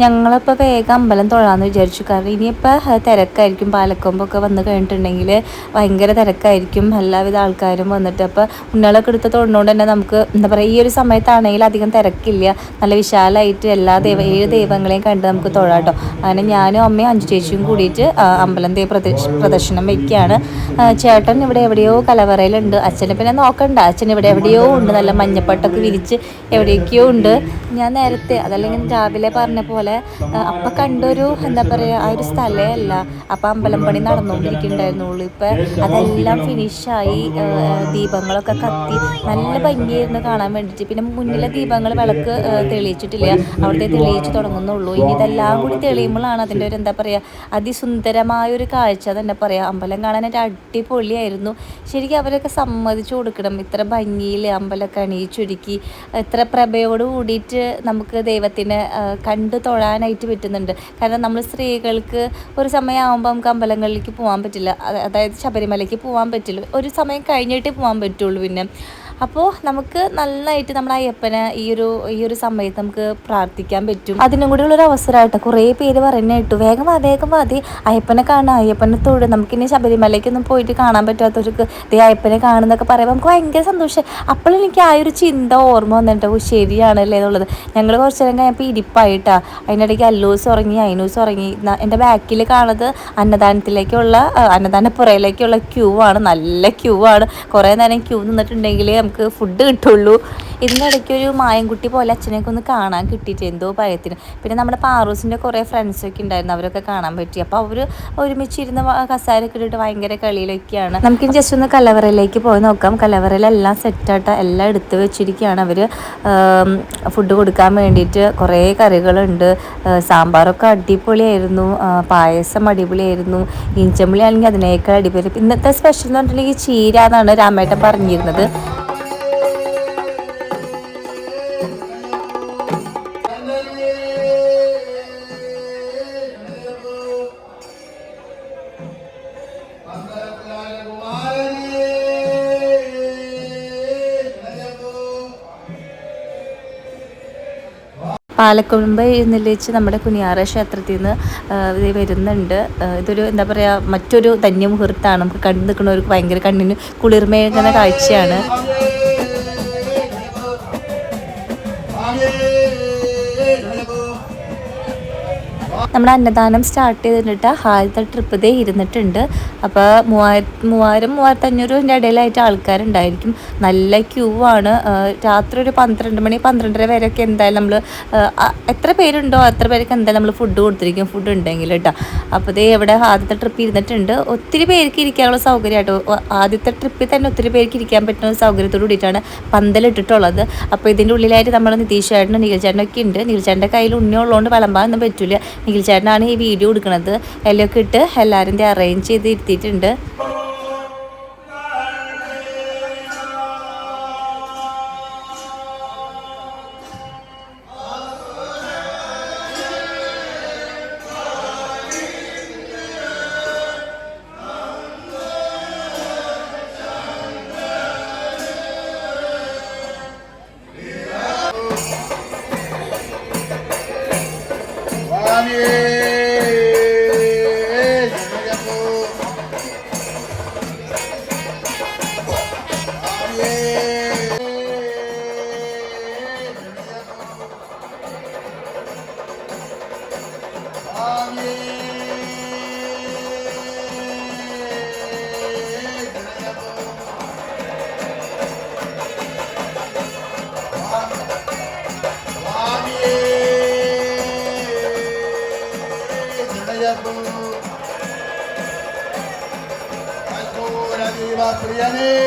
ഞങ്ങളിപ്പോൾ വേഗം അമ്പലം തൊഴാന്ന് വിചാരിച്ചു. കാരണം ഇനിയിപ്പോൾ തിരക്കായിരിക്കും. പാലക്കൊമ്പൊക്കെ വന്ന് കഴിഞ്ഞിട്ടുണ്ടെങ്കിൽ ഭയങ്കര തിരക്കായിരിക്കും. എല്ലാവിധ ആൾക്കാരും വന്നിട്ട്. അപ്പോൾ ഉണ്ണികളൊക്കെ എടുത്ത് തൊഴുന്നതുകൊണ്ട് തന്നെ നമുക്ക് എന്താ പറയുക ഈ ഒരു സമയത്താണെങ്കിൽ അധികം തിരക്കില്ല. നല്ല വിശാലമായിട്ട് എല്ലാ ദൈവ ഏഴ് ദൈവങ്ങളെയും കണ്ട് നമുക്ക് തൊഴാട്ടോ അങ്ങനെ ഞാനും അമ്മയും അഞ്ചു ചേച്ചിയും കൂടിയിട്ട് അമ്പലം ദൈവ പ്രദർശനം വയ്ക്കുകയാണ് ചേട്ടൻ ഇവിടെ എവിടെയോ കലവറയിലുണ്ട്. അച്ഛനെ പിന്നെ നോക്കണ്ട. അച്ഛൻ ഇവിടെ എവിടെയോ ഉണ്ട്. നല്ല മഞ്ഞപ്പട്ടൊക്കെ വിരിച്ച് എവിടെയൊക്കെയോ ഉണ്ട്. ഞാൻ നേരത്തെ അതല്ലെങ്കിൽ രാവിലെ പറഞ്ഞ പോലെ അപ്പം കണ്ടൊരു എന്താ പറയാ ആ ഒരു സ്ഥലമേ അല്ല. അപ്പൊ അമ്പലം പണി നടന്നുകൊണ്ടിരിക്കുന്നുണ്ടായിരുന്നുള്ളൂ ഇപ്പൊ അതെല്ലാം ഫിനിഷായി ദീപങ്ങളൊക്കെ കത്തി നല്ല ഭംഗിയായിരുന്നു കാണാൻ വേണ്ടിയിട്ട് പിന്നെ മുന്നിലെ ദീപങ്ങൾ വിളക്ക് തെളിയിച്ചിട്ടില്ല. അവിടുത്തെ തെളിയിച്ച് തുടങ്ങുന്നുള്ളൂ. ഇനി ഇതെല്ലാം കൂടി തെളിയുമ്പോഴാണ് അതിന്റെ ഒരു എന്താ പറയാ അതിസുന്ദരമായ ഒരു കാഴ്ച തന്നെ പറയാം. അമ്പലം കാണാനായിട്ട് അടിപൊളിയായിരുന്നു. ശരിക്കും അവരൊക്കെ സമ്മതിച്ചു കൊടുക്കണം. ഇത്ര ഭംഗിയിൽ അമ്പലമൊക്കെ അണിയിച്ചൊരുക്കി ഇത്ര പ്രഭയോട് കൂടിയിട്ട് നമുക്ക് ദൈവത്തിനെ ആ, കണ്ടു തൊഴാനായിട്ട് പറ്റുന്നുണ്ട്. കാരണം നമ്മൾ സ്ത്രീകൾക്ക് ഒരു സമയമാകുമ്പോൾ നമുക്ക് അമ്പലങ്ങളിലേക്ക് പോകാൻ പറ്റില്ല. അതായത് ശബരിമലയ്ക്ക് പോകാൻ പറ്റില്ല. ഒരു സമയം കഴിഞ്ഞിട്ടേ പോകാൻ പറ്റുള്ളൂ പിന്നെ. അപ്പോൾ നമുക്ക് നന്നായിട്ട് നമ്മുടെ അയ്യപ്പനെ ഈ ഒരു ഈ ഒരു സമയത്ത് നമുക്ക് പ്രാർത്ഥിക്കാൻ പറ്റും. അതിനും കൂടി ഉള്ളൊരു അവസരമായിട്ട്. കുറേ പേര് പറയുന്നത് കേട്ടു. വേഗം വാ വേഗം മതി അയ്യപ്പനെ കാണുക അയ്യപ്പനെ തൊഴും. നമുക്കിനി ശബരിമലയ്ക്കൊന്നും പോയിട്ട് കാണാൻ പറ്റാത്തവർക്ക് ദേ അയ്യപ്പനെ കാണുന്നൊക്കെ പറയുമ്പോൾ നമുക്ക് ഭയങ്കര സന്തോഷം. അപ്പോൾ എനിക്ക് ആ ഒരു ചിന്ത ഓർമ്മ വന്നിട്ട് ഓ ശരിയാണല്ലേ എന്നുള്ളത്. ഞങ്ങൾ കുറച്ച് നേരം കഴിഞ്ഞപ്പോൾ ഇരിപ്പായിട്ടാ അതിനിടയ്ക്ക് അല്ലൂസ് ഉറങ്ങി അയിനൂസ് ഉറങ്ങി. എന്റെ ബാക്കിൽ കാണുന്നത് അന്നദാനത്തിലേക്കുള്ള അന്നദാനപ്പുറയിലേക്കുള്ള ക്യൂ ആണ്. നല്ല ക്യൂ ആണ്. കുറേ നേരം ക്യൂ നിന്നിട്ടുണ്ടെങ്കിൽ നമുക്ക് ഫുഡ് കിട്ടുള്ളൂ. ഇതിനിടയ്ക്ക് ഒരു മായൻകുട്ടി പോലെ അച്ഛനെയൊക്കെ ഒന്ന് കാണാൻ കിട്ടിയിട്ട് എന്തോ ഭയത്തിന്. പിന്നെ നമ്മുടെ പാറൂസിന്റെ കുറേ ഫ്രണ്ട്സൊക്കെ ഉണ്ടായിരുന്നു അവരൊക്കെ കാണാൻ പറ്റി. അപ്പോൾ അവർ ഒരുമിച്ചിരുന്ന് കസേരയൊക്കെ ഇട്ടിട്ട് ഭയങ്കര കളിയിലൊക്കെയാണ്. നമുക്ക് ജസ്റ്റ് ഒന്ന് കലവറയിലേക്ക് പോയി നോക്കാം. കലവറയിലെല്ലാം സെറ്റായിട്ട് എല്ലാം എടുത്ത് വെച്ചിരിക്കുകയാണ് അവർ ഫുഡ് കൊടുക്കാൻ വേണ്ടിയിട്ട് കുറേ കറികളുണ്ട്. സാമ്പാറൊക്കെ അടിപൊളിയായിരുന്നു. പായസം അടിപൊളിയായിരുന്നു. ഇഞ്ചമ്പുളി ആണെങ്കിൽ അതിനേക്കാൾ അടിപൊളി. ഇന്നത്തെ സ്പെഷ്യൽ എന്ന് പറഞ്ഞിട്ടുണ്ടെങ്കിൽ ചീര എന്നാണ് രാമേട്ടൻ പറഞ്ഞിരുന്നത്. പാലക്കൊമ്പ് എഴുന്നള്ളിച്ച് നമ്മുടെ കുനിയാറ ക്ഷേത്രത്തിൽ നിന്ന് ഇത് വരുന്നുണ്ട്. ഇതൊരു എന്താ പറയുക മറ്റൊരു ധന്യമുഹൂർത്താണ് നമുക്ക് കണ്ടു നിൽക്കുന്നവർക്ക് ഭയങ്കര കണ്ണിന് കുളിർമയേകുന്ന കാഴ്ചയാണ്. നമ്മുടെ അന്നദാനം സ്റ്റാർട്ട് ചെയ്തിട്ട് ആദ്യത്തെ ട്രിപ്പ് ദേ ഇരുന്നിട്ടുണ്ട്. അപ്പോൾ മൂവായിരത്തി മൂവായിരം മൂവായിരത്തഞ്ഞൂറിന്റെ ഇടയിലായിട്ട് ആൾക്കാരുണ്ടായിരിക്കും. നല്ല ക്യൂ ആണ്. രാത്രി ഒരു പന്ത്രണ്ട് മണി പന്ത്രണ്ടര വരെയൊക്കെ എന്തായാലും നമ്മൾ എത്ര പേരുണ്ടോ അത്ര പേർക്ക് എന്തായാലും നമ്മൾ ഫുഡ് കൊടുത്തിരിക്കും. ഫുഡ് ഉണ്ടെങ്കിൽ കേട്ടോ. അപ്പോൾ ദേ ഇവിടെ ആദ്യത്തെ ട്രിപ്പ് ഇരുന്നിട്ടുണ്ട്. ഒത്തിരി പേർക്ക് ഇരിക്കാനുള്ള സൗകര്യം കേട്ടോ ആദ്യത്തെ ട്രിപ്പിൽ തന്നെ ഒത്തിരി പേർക്ക് ഇരിക്കാൻ പറ്റുന്ന ഒരു സൗകര്യത്തോട് കൂടിയിട്ടാണ് പന്തലിട്ടിട്ടുള്ളത് അപ്പോൾ ഇതിന്റെ ഉള്ളിലായിട്ട് നമ്മൾ നിതീഷ് ചേട്ടനും നിഖിൽ ചേട്ടനൊക്കെ ഉണ്ട്. നിഖിൽ ചേട്ടന്റെ കയ്യിൽ ഉണ്ണിയുള്ളതുകൊണ്ട് വിളമ്പാനൊന്നും പറ്റില്ല നിഖിൽ ചേട്ടനാണ് ഈ വീഡിയോ എടുക്കുന്നത് എല്ലൊക്കെ ഇട്ട് എല്ലാവരും അറേഞ്ച് ചെയ്ത് ഇരുത്തിയിട്ടുണ്ട്. Adriane.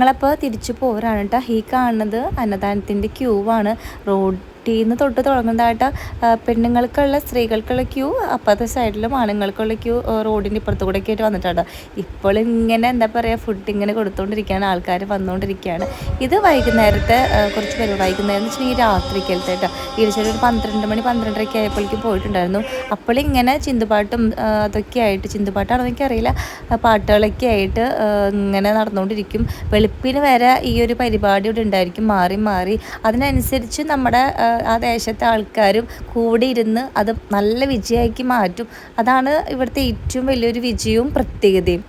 ഞങ്ങളപ്പോൾ തിരിച്ചു പോരാണ് കേട്ടോ ഈ കാണുന്നത് അന്നദാനത്തിന്റെ ക്യൂവാണ് ആണ് നിന്ന് തൊട്ട് തുടങ്ങുന്നതായിട്ട് പെണ്ണുങ്ങൾക്കുള്ള സ്ത്രീകൾക്കുള്ള ക്യൂ അപ്പുറത്തെ സൈഡിലും ആണുങ്ങൾക്കുള്ള ക്യൂ റോഡിന്റെ ഇപ്പുറത്ത് കൂടെ ഒക്കെ ആയിട്ട് വന്നിട്ടുണ്ട്. ഇപ്പോൾ ഇങ്ങനെ എന്താ പറയുക ഫുഡ് ഇങ്ങനെ കൊടുത്തുകൊണ്ടിരിക്കുകയാണ് ആൾക്കാർ വന്നുകൊണ്ടിരിക്കുകയാണ് ഇത് വൈകുന്നേരത്തെ കുറച്ച് പേര് വൈകുന്നേരം എന്ന് വെച്ചിട്ടുണ്ടെങ്കിൽ രാത്രിക്കലത്തെ കേട്ടോ. ഒരു പന്ത്രണ്ട് മണി പന്ത്രണ്ടരയ്ക്ക് ആയപ്പോഴേക്കും പോയിട്ടുണ്ടായിരുന്നു. അപ്പോൾ ഇങ്ങനെ ചിന്തുപാട്ടും അതൊക്കെ ആയിട്ട് ചിന്തുപാട്ടാണെന്ന് എനിക്കറിയില്ല. പാട്ടുകളൊക്കെ ആയിട്ട് ഇങ്ങനെ നടന്നുകൊണ്ടിരിക്കും വെളുപ്പിന് വരെ ഈ ഒരു പരിപാടി ഇവിടെ ഉണ്ടായിരിക്കും. മാറി മാറി. അതിനനുസരിച്ച് നമ്മുടെ ആ, ദേശത്തെ ആൾക്കാരും കൂടി ഇരുന്ന് അത് നല്ല വിജയമാക്കി മാറ്റും. അതാണ് ഇവിടുത്തെ ഏറ്റവും വലിയൊരു വിജയവും പ്രത്യേകതയും.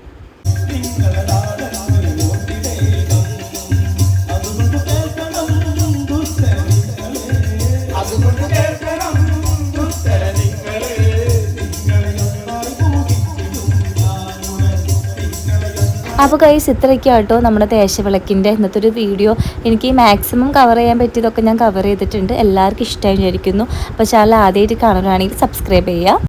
അപ്പോൾ കൈസ് ഇത്രയൊക്കെയാട്ടോ നമ്മുടെ ദേശവിളക്കിന്റെ ഇന്നത്തെ ഒരു വീഡിയോ എനിക്ക് മാക്സിമം കവർ ചെയ്യാൻ പറ്റിയതൊക്കെ ഞാൻ കവർ ചെയ്തിട്ടുണ്ട്. എല്ലാവർക്കും ഇഷ്ടമായി വിചാരിക്കുന്നു. അപ്പോൾ ചാനൽ ആദ്യമായിട്ട് കാണുകയാണെങ്കിൽ സബ്സ്ക്രൈബ് ചെയ്യുക.